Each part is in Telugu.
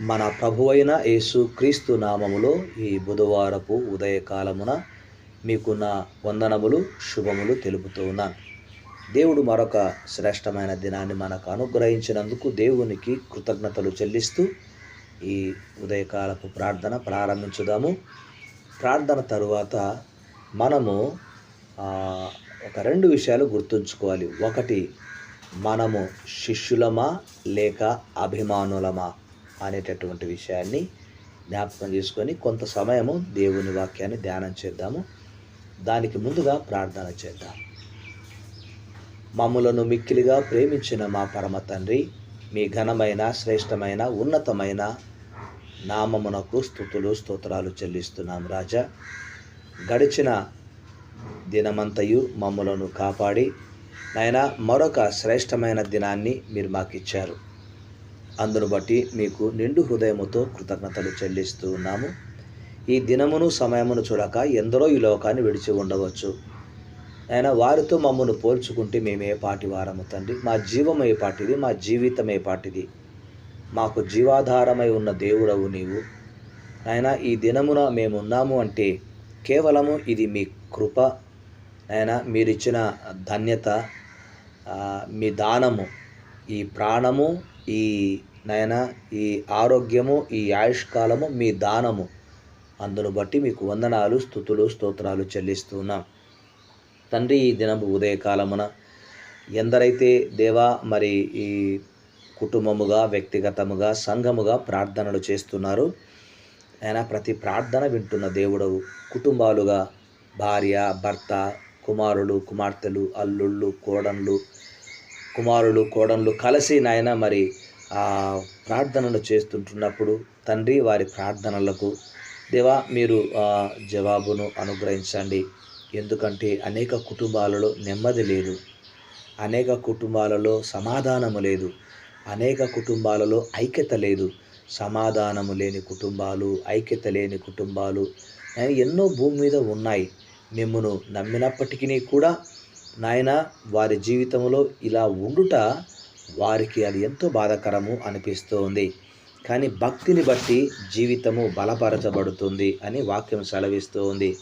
మన ప్రభువైన యేసు క్రీస్తు నామములో ఈ బుధవారపు ఉదయకాలమున మీకు నా వందనములు శుభములు తెలుపుతూ ఉన్నాను. దేవుడు మరొక శ్రేష్టమైన దినాన్ని మనకు అనుగ్రహించినందుకు దేవునికి కృతజ్ఞతలు చెల్లిస్తూ ఈ ఉదయకాలపు ప్రార్థన ప్రారంభించుదాము. ప్రార్థన తరువాత మనము ఒక రెండు విషయాలు గుర్తుంచుకోవాలి. ఒకటి మనము శిష్యులమా లేక అభిమానులమా? అనేటటువంటి విషయాన్ని జ్ఞాపకం చేసుకొని కొంత సమయము దేవుని వాక్యాన్ని ధ్యానం చేద్దాము. దానికి ముందుగా ప్రార్థన చేద్దాం. మమ్ములను మిక్కిలిగా ప్రేమించిన మా పరమ తండ్రి మీ ఘనమైన శ్రేష్టమైన ఉన్నతమైన నామమునకు స్థుతులు స్తోత్రాలు చెల్లిస్తున్నాం రాజా. గడిచిన దినమంతయు మమ్ములను కాపాడి నాయన మరొక శ్రేష్టమైన దినాన్ని మీరు మాకు ఇచ్చారు అందును బట్టి మీకు నిండు హృదయముతో కృతజ్ఞతలు చెల్లిస్తూ ఉన్నాము. ఈ దినమును సమయమును చూడక ఎందరో ఈ లోకాన్ని విడిచి ఉండవచ్చు. ఆయన వారితో మమ్మను పోల్చుకుంటే మేమే పాటి వారము తండ్రి. మా జీవం ఏ పాటిది? మా జీవితం ఏ పాటిది? మాకు జీవాధారమై ఉన్న దేవుడవు నీవు. ఆయన ఈ దినమున మేము ఉన్నాము అంటే కేవలము ఇది మీ కృప. ఆయన మీరిచ్చిన ధన్యత మీ దానము ఈ ప్రాణము ఈ నాయన ఈ ఆరోగ్యము ఈ ఆయుష్కాలము మీ దానము. అందును బట్టి మీకు వందనాలు స్థుతులు స్తోత్రాలు చెల్లిస్తున్నాం. తండ్రి ఈ దినము ఉదయకాలమున ఎందరైతే దేవా మరి ఈ కుటుంబముగా వ్యక్తిగతముగా సంఘముగా ప్రార్థనలు చేస్తున్నారు ఆయన ప్రతి ప్రార్థన వింటున్న దేవుడవు. కుటుంబాలుగా భార్య భర్త కుమారులు కుమార్తెలు అల్లుళ్ళు కోడళ్ళు కుమారులు కోడన్లు కలిసి నాయన మరి ఆ ప్రార్థనలు చేస్తుంటున్నప్పుడు తండ్రి వారి ప్రార్థనలకు దేవా మీరు ఆ జవాబును అనుగ్రహించండి. ఎందుకంటే అనేక కుటుంబాలలో నెమ్మది లేదు. అనేక కుటుంబాలలో సమాధానము లేదు. అనేక కుటుంబాలలో ఐక్యత లేదు. సమాధానము లేని కుటుంబాలు ఐక్యత లేని కుటుంబాలు ఎన్నో భూమి మీద ఉన్నాయి. మిమ్మను నమ్మినప్పటికీ కూడా నాయన వారి జీవితంలో ఇలా ఉండుట వారికి అది ఎంతో బాధాకరము అనిపిస్తోంది. కానీ భక్తిని బట్టి జీవితము బలపరచబడుతుంది అని వాక్యం సెలవిస్తూ ఉంది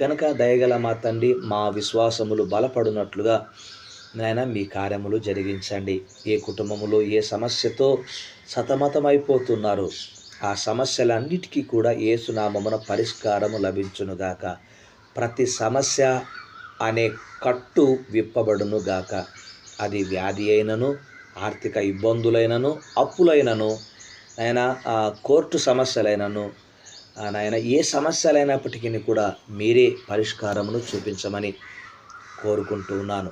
కనుక దయగల మా తండ్రి మా విశ్వాసములు బలపడినట్లుగా నాయన మీ కార్యములు జరిగించండి. ఏ కుటుంబములో ఏ సమస్యతో సతమతమైపోతున్నారు ఆ సమస్యలన్నిటికీ కూడా ఏసునామమున పరిష్కారము లభించునుగాక. ప్రతి సమస్య అనే కట్టు విప్పబడునుగాక అది వ్యాధి అయినను ఆర్థిక ఇబ్బందులైనను అప్పులైనను నాయన కోర్టు సమస్యలైనను నాయన ఏ సమస్యలైనప్పటికీ కూడా మీరే పరిష్కారమును చూపించమని కోరుకుంటూ ఉన్నాను.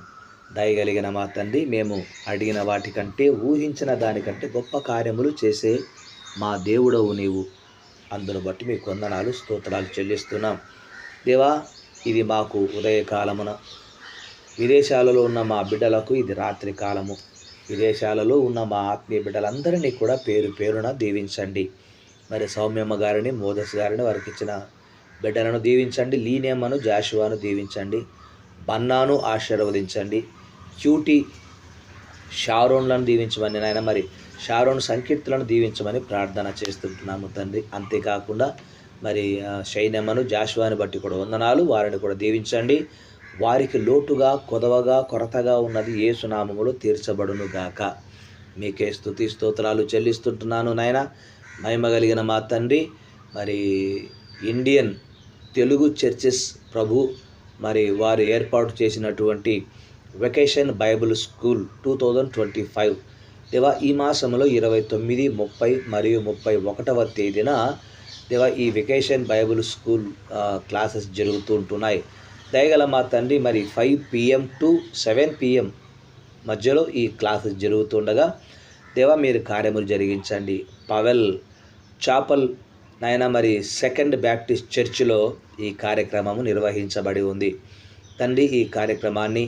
దయగలిగిన మా తండ్రి మేము అడిగిన వాటికంటే ఊహించిన దానికంటే గొప్ప కార్యములు చేసే మా దేవుడవు నీవు. అందును బట్టి మీ కొందనాలు స్తోత్రాలు చెల్లిస్తున్నాం. దేవా ఇది మాకు ఉదయకాలమున. విదేశాలలో ఉన్న మా బిడ్డలకు ఇది రాత్రి కాలము. విదేశాలలో ఉన్న మా ఆత్మీయ బిడ్డలందరినీ కూడా పేరు పేరున దీవించండి. మరి సౌమ్యమ్మ గారిని మోదస్ గారిని వారికి ఇచ్చిన బిడ్డలను దీవించండి. లీనేమ్మను జాషువాను దీవించండి. బన్నాను ఆశీర్వదించండి. క్యూటీ షారోన్లను దీవించమని నాయన మరి షారోన్ సంకీర్తులను దీవించమని ప్రార్థన చేస్తుంటున్నాము తండ్రి. అంతేకాకుండా మరి ఆ, శైనమ్మను జాషువాని బట్టి కూడా వందనాలు. వారిని కూడా దీవించండి. వారికి లోటుగా కొదవగా కొరతగా ఉన్నది ఏ సునామములో తీర్చబడును గాక. మీకే స్థుతి స్తోత్రాలు చెల్లిస్తుంటున్నాను నాయన. మహిమ కలిగిన మా తండ్రి మరి ఇండియన్ తెలుగు చర్చెస్ ప్రభు మరి వారు ఏర్పాటు చేసినటువంటి vacation Bible school two thousand twenty five. దేవా ఈ మాసంలో ఇరవై తొమ్మిది ముప్పై మరియు ముప్పై ఒకటవ తేదీన ఈ వెకేషన్ బైబిల్ స్కూల్ క్లాసెస్ జరుగుతూ ఉంటున్నాయి. దయగల మా తండ్రి మరి five PM to seven PM మధ్యలో ఈ క్లాసెస్ జరుగుతుండగా దేవా మీరు కార్యములు జరిగించండి. పవెల్ చాపల్ నాయన మరి సెకండ్ బ్యాప్టిస్ట్ చర్చిలో ఈ కార్యక్రమము నిర్వహించబడి ఉంది. తండ్రి ఈ కార్యక్రమాన్ని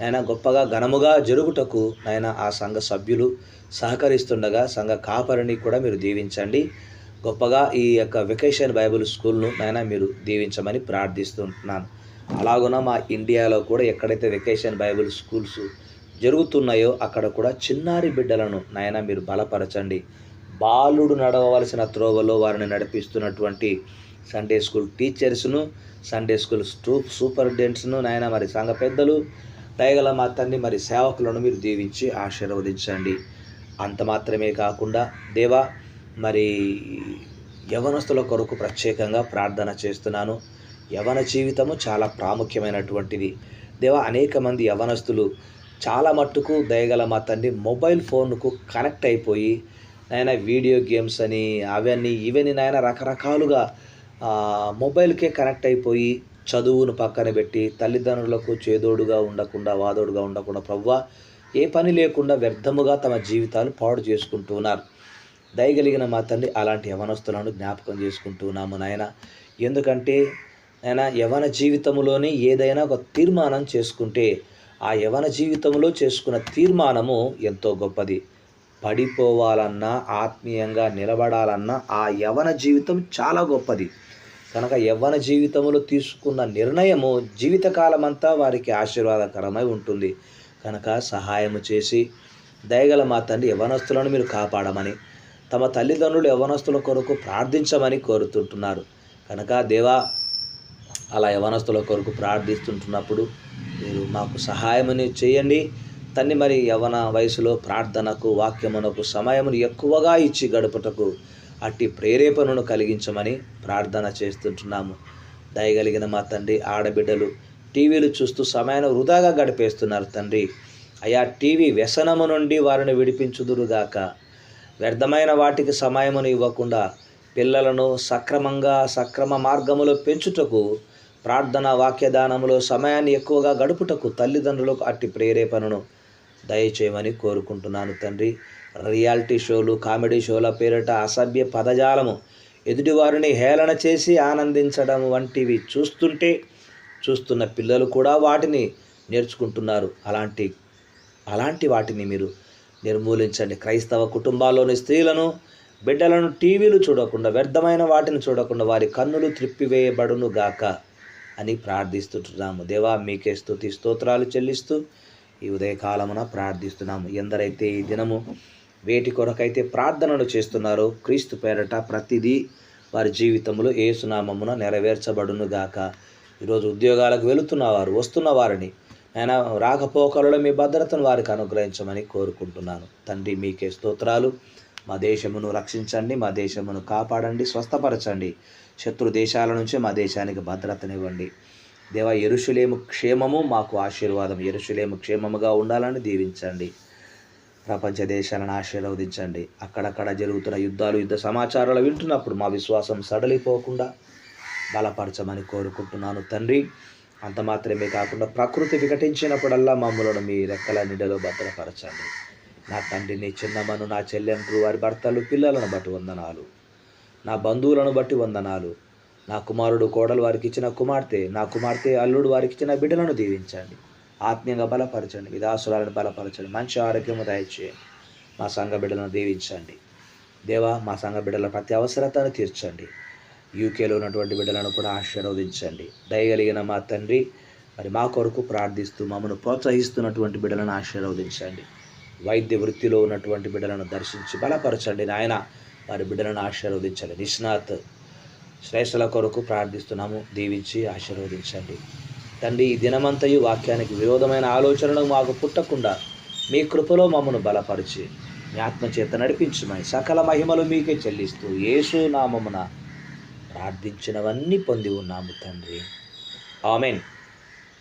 నాయన గొప్పగా ఘనముగా జరుగుటకు నాయన ఆ సంఘ సభ్యులు సహకరిస్తుండగా సంఘ కాపరిని కూడా మీరు దీవించండి. గొప్పగా ఈ యొక్క వెకేషన్ బైబుల్ స్కూల్ను నాయన మీరు దీవించమని ప్రార్థిస్తుంటున్నాను అలాగున మా ఇండియాలో కూడా ఎక్కడైతే వెకేషన్ బైబుల్ స్కూల్స్ జరుగుతున్నాయో అక్కడ కూడా చిన్నారి బిడ్డలను నాయన మీరు బలపరచండి. బాలుడు నడవవలసిన త్రోవలో వారిని నడిపిస్తున్నటువంటి సండే స్కూల్ టీచర్స్ను సండే స్కూల్ స్టూ సూపరింటెండెంట్స్ను నాయన మరి సంఘ పెద్దలు దయగల మా తండ్రి మరి సేవకులను మీరు దీవించి ఆశీర్వదించండి. అంత మాత్రమే కాకుండా దేవా మరి యవనస్తుల కొరకు ప్రత్యేకంగా ప్రార్థన చేస్తున్నాను. యవన జీవితము చాలా ప్రాముఖ్యమైనటువంటిది. దేవా అనేక మంది యవనస్తులు చాలా మట్టుకు దయగల మా తండ్రి మొబైల్ ఫోన్కు కనెక్ట్ అయిపోయి నాయన వీడియో గేమ్స్ అని అవన్నీ ఇవన్నీ నాయన రకరకాలుగా మొబైల్కే కనెక్ట్ అయిపోయి చదువును పక్కన పెట్టి తల్లిదండ్రులకు చేదోడుగా ఉండకుండా వాదోడుగా ఉండకుండా ప్రవ్వా ఏ పని లేకుండా వ్యర్థముగా తమ జీవితాలు పాడు చేసుకుంటున్నారు దయగలిగిన మా తండ్రి అలాంటి యవనస్తులను జ్ఞాపకం చేసుకుంటున్నాము నాయన. ఎందుకంటే నాయన యవన జీవితంలోనే ఏదైనా ఒక తీర్మానం చేసుకుంటే ఆ యవన జీవితంలో చేసుకున్న తీర్మానము ఎంతో గొప్పది. పడిపోవాలన్నా ఆత్మీయంగా నిలబడాలన్నా ఆ యవన జీవితం చాలా గొప్పది. కనుక యవ్వన జీవితంలో తీసుకున్న నిర్ణయము జీవితకాలమంతా వారికి ఆశీర్వాదకరమై ఉంటుంది. కనుక సహాయము చేసి దయగల మా తండ్రి యవనస్తులను మీరు కాపాడమని తమ తల్లిదండ్రులు యవనస్తుల కొరకు ప్రార్థించమని కోరుతుంటున్నారు. కనుక దేవా అలా యవనస్తుల కొరకు ప్రార్థిస్తుంటున్నప్పుడు మీరు మాకు సహాయమని చేయండి. తన్ని మరి యవన వయసులో ప్రార్థనకు వాక్యమునకు సమయమును ఎక్కువగా ఇచ్చి గడుపుటకు అట్టి ప్రేరేపణను కలిగించమని ప్రార్థన చేస్తుంటున్నాము. దయగలిగిన మా తండ్రి ఆడబిడ్డలు టీవీలు చూస్తూ సమయాన్ని వృధాగా గడిపేస్తున్నారు తండ్రి. అయా టీవీ వ్యసనము నుండి వారిని విడిపించుదురుగాక. వ్యర్థమైన వాటికి సమయమును ఇవ్వకుండా పిల్లలను సక్రమంగా సక్రమ మార్గములో పెంచుటకు ప్రార్థన వాక్యదానములో సమయాన్ని ఎక్కువగా గడుపుటకు తల్లిదండ్రులకు అట్టి ప్రేరేపణను దయచేయమని కోరుకుంటున్నాను తండ్రి. రియాలిటీ షోలు కామెడీ షోల పేరిట అసభ్య పదజాలము ఎదుటివారిని హేళన చేసి ఆనందించడం వంటివి చూస్తుంటే చూస్తున్న పిల్లలు కూడా వాటిని నేర్చుకుంటున్నారు. అలాంటి అలాంటి వాటిని మీరు నిర్మూలించండి. క్రైస్తవ కుటుంబాల్లోని స్త్రీలను బిడ్డలను టీవీలు చూడకుండా వ్యర్థమైన వాటిని చూడకుండా వారి కన్నులు త్రిప్పివేయబడును గాక అని ప్రార్థిస్తుంటున్నాము. దేవా మీకే స్థుతి స్తోత్రాలు చెల్లిస్తూ ఈ ఉదయకాలమున ప్రార్థిస్తున్నాము. ఎందరైతే ఈ దినము వేటి కొరకైతే ప్రార్థనలు చేస్తున్నారో క్రీస్తు పేరట ప్రతిదీ వారి జీవితంలో ఏసునామమున నెరవేర్చబడును గాక. ఈరోజు ఉద్యోగాలకు వెళుతున్న వారు వస్తున్న వారిని ఆయన రాకపోకలలో మీ భద్రతను వారికి అనుగ్రహించమని కోరుకుంటున్నాను. తండ్రి మీకే స్తోత్రాలు. మా దేశమును రక్షించండి మా దేశమును కాపాడండి స్వస్థపరచండి. శత్రు దేశాల నుంచి మా దేశానికి భద్రతనివ్వండి. దేవ ఎరుషులేము క్షేమము మాకు ఆశీర్వాదం. ఎరుషులేము క్షేమముగా ఉండాలని దీవించండి. ప్రపంచ దేశాలను ఆశీర్వదించండి. అక్కడక్కడ జరుగుతున్న యుద్ధాలు యుద్ధ సమాచారాలు వింటున్నప్పుడు మా విశ్వాసం సడలిపోకుండా బలపరచమని కోరుకుంటున్నాను. తండ్రి అంత మాత్రమే కాకుండా ప్రకృతి వికటించినప్పుడల్లా మమ్మలను మీ రెక్కల నీడలో భద్రపరచండి. నా తండ్రిని చిన్నమ్మను నా చెల్లెండ్రు వారి భర్తలు పిల్లలను బట్టి వందనాలు. నా బంధువులను బట్టి వందనాలు. నా కుమారుడు కోడలు వారికి ఇచ్చిన కుమార్తె నా కుమార్తె అల్లుడు వారికి ఇచ్చిన బిడ్డలను దీవించండి. ఆత్మీయంగా బలపరచండి. విధాసురాలను బలపరచండి. మంచి ఆరోగ్యము దయచేయండి. మా సంఘ బిడ్డలను దీవించండి. దేవా మా సంఘ బిడ్డల ప్రతి అవసరతను తీర్చండి. యూకేలో ఉన్నటువంటి బిడ్డలను కూడా ఆశీర్వదించండి. దయగలిగిన మా తండ్రి మరి మా కొరకు ప్రార్థిస్తూ మమ్మను ప్రోత్సహిస్తున్నటువంటి బిడ్డలను ఆశీర్వదించండి. వైద్య వృత్తిలో ఉన్నటువంటి బిడ్డలను దర్శించి బలపరచండి నాయన. వారి బిడ్డలను ఆశీర్వదించండి. నిష్ణాత్ శ్రేష్ఠల కొరకు ప్రార్థిస్తున్నాము దీవించి ఆశీర్వదించండి. తండ్రి ఈ దినమంతయు వాక్యానికి విరోధమైన ఆలోచనలు మాకు పుట్టకుండా మీ కృపలో మమ్మను బలపరిచి మీ ఆత్మచేత నడిపించమని సకల మహిమలు మీకే చెల్లిస్తూ యేసు నామమున ప్రార్థించినవన్నీ పొంది ఉన్నాము తండ్రి. ఆమెన్.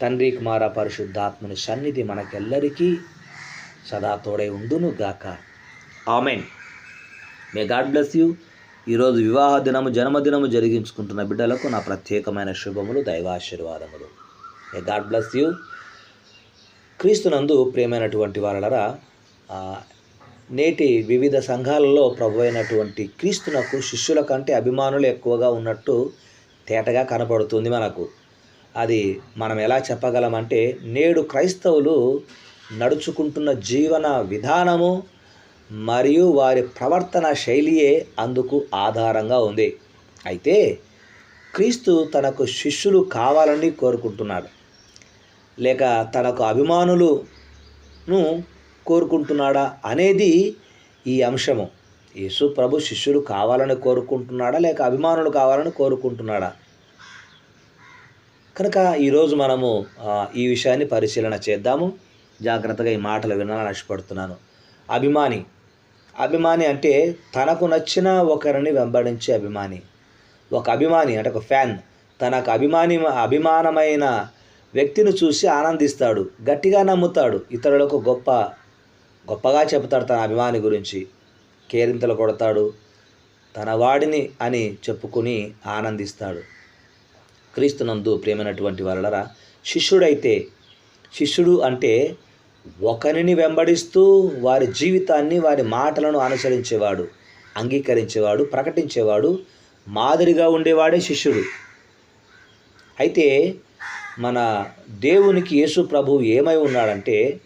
తండ్రి కుమార పరిశుద్ధాత్మని సన్నిధి మనకెల్లరికీ సదా తోడై ఉండును గాక. Amen. May God bless you. ఈరోజు వివాహ దినము జన్మదినము జరిగించుకుంటున్న బిడ్డలకు నా ప్రత్యేకమైన శుభములు దైవాశీర్వాదములు. May God bless you. క్రీస్తునందు ప్రేమైనటువంటి వారలరా నేటి వివిధ సంఘాలలో ప్రభు అయినటువంటి క్రీస్తునకు శిష్యుల కంటే అభిమానులు ఎక్కువగా ఉన్నట్టు తేటగా కనపడుతుంది మనకు. అది మనం ఎలా చెప్పగలమంటే నేడు క్రైస్తవులు నడుచుకుంటున్న జీవన విధానము మరియు వారి ప్రవర్తన శైలియే అందుకు ఆధారంగా ఉంది. అయితే క్రీస్తు తనకు శిష్యులు కావాలని కోరుకుంటున్నాడు. లేక తనకు అభిమానులను కోరుకుంటున్నాడా అనేది ఈ అంశము. యేసు ప్రభు శిష్యులు కావాలని కోరుకుంటున్నాడా లేక అభిమానులు కావాలని కోరుకుంటున్నాడా? కనుక ఈరోజు మనము ఈ విషయాన్ని పరిశీలన చేద్దాము. జాగ్రత్తగా ఈ మాటలు వినాలని ఆశపడుతున్నాను. అభిమాని. అభిమాని అంటే తనకు నచ్చిన ఒకరిని వెంబడించే అభిమాని. ఒక అభిమాని అంటే ఒక ఫ్యాన్. తనకు అభిమాని అభిమానమైన వ్యక్తిని చూసి ఆనందిస్తాడు గట్టిగా నమ్ముతాడు ఇతరులకు గొప్ప గొప్పగా చెబుతాడు తన అభిమాని గురించి. కేరింతలు కొడతాడు. తన వాడిని అని చెప్పుకుని ఆనందిస్తాడు. క్రీస్తునందు ప్రేమైనటువంటి వారలరా శిష్యుడైతే శిష్యుడు అంటే ఒకరిని వెంబడిస్తూ వారి జీవితాన్ని వారి మాటలను అనుసరించేవాడు అంగీకరించేవాడు ప్రకటించేవాడు మాదిరిగా ఉండేవాడే శిష్యుడు. అయితే మన దేవునికి యేసు ప్రభు ఏమై ఉన్నాడంటే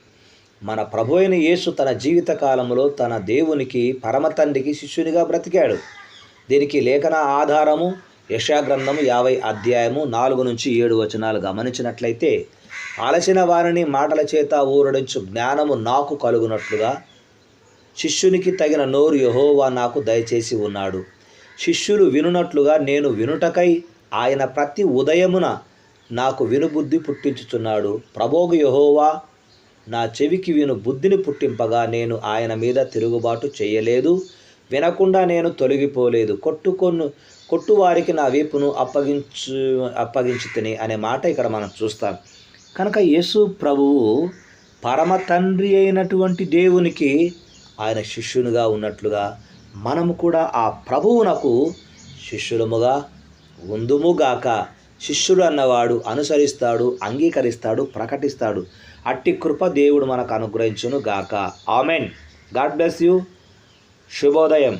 మన ప్రభు అయిన యేసు తన జీవితకాలంలో తన దేవునికి పరమతండ్రికి శిష్యునిగా బ్రతికాడు. దీనికి లేఖన ఆధారము యశాగ్రంథము యాభై అధ్యాయము నాలుగు నుంచి ఏడు వచనాలు గమనించినట్లయితే అలసిన వారిని మాటల చేత ఊరడించు జ్ఞానము నాకు కలుగునట్లుగా శిష్యునికి తగిన నోరు యహోవా నాకు దయచేసి ఉన్నాడు. శిష్యులు వినునట్లుగా నేను వినుటకై ఆయన ప్రతి ఉదయమున నాకు వినుబుద్ధి పుట్టించుచున్నాడు. ప్రభోగు యహోవా నా చెవికి విను బుద్ధిని పుట్టింపగా నేను ఆయన మీద తిరుగుబాటు చేయలేదు. వినకుండా నేను తొలగిపోలేదు. కొట్టుకొను కొట్టువారికి నా వీపును అప్పగించు అప్పగించు తిని అనే మాట ఇక్కడ మనం చూస్తాం. కనుక యేసు ప్రభువు పరమ తండ్రి అయినటువంటి దేవునికి ఆయన శిష్యునిగా ఉన్నట్లుగా మనము కూడా ఆ ప్రభువునకు శిష్యులముగా ఉందుముగాక శిష్యుడు అన్నవాడు అనుసరిస్తాడు అంగీకరిస్తాడు ప్రకటిస్తాడు. అట్టి కృప దేవుడు మనకు అనుగ్రహించును గాక ఆమెన్. God bless you. శుభోదయం.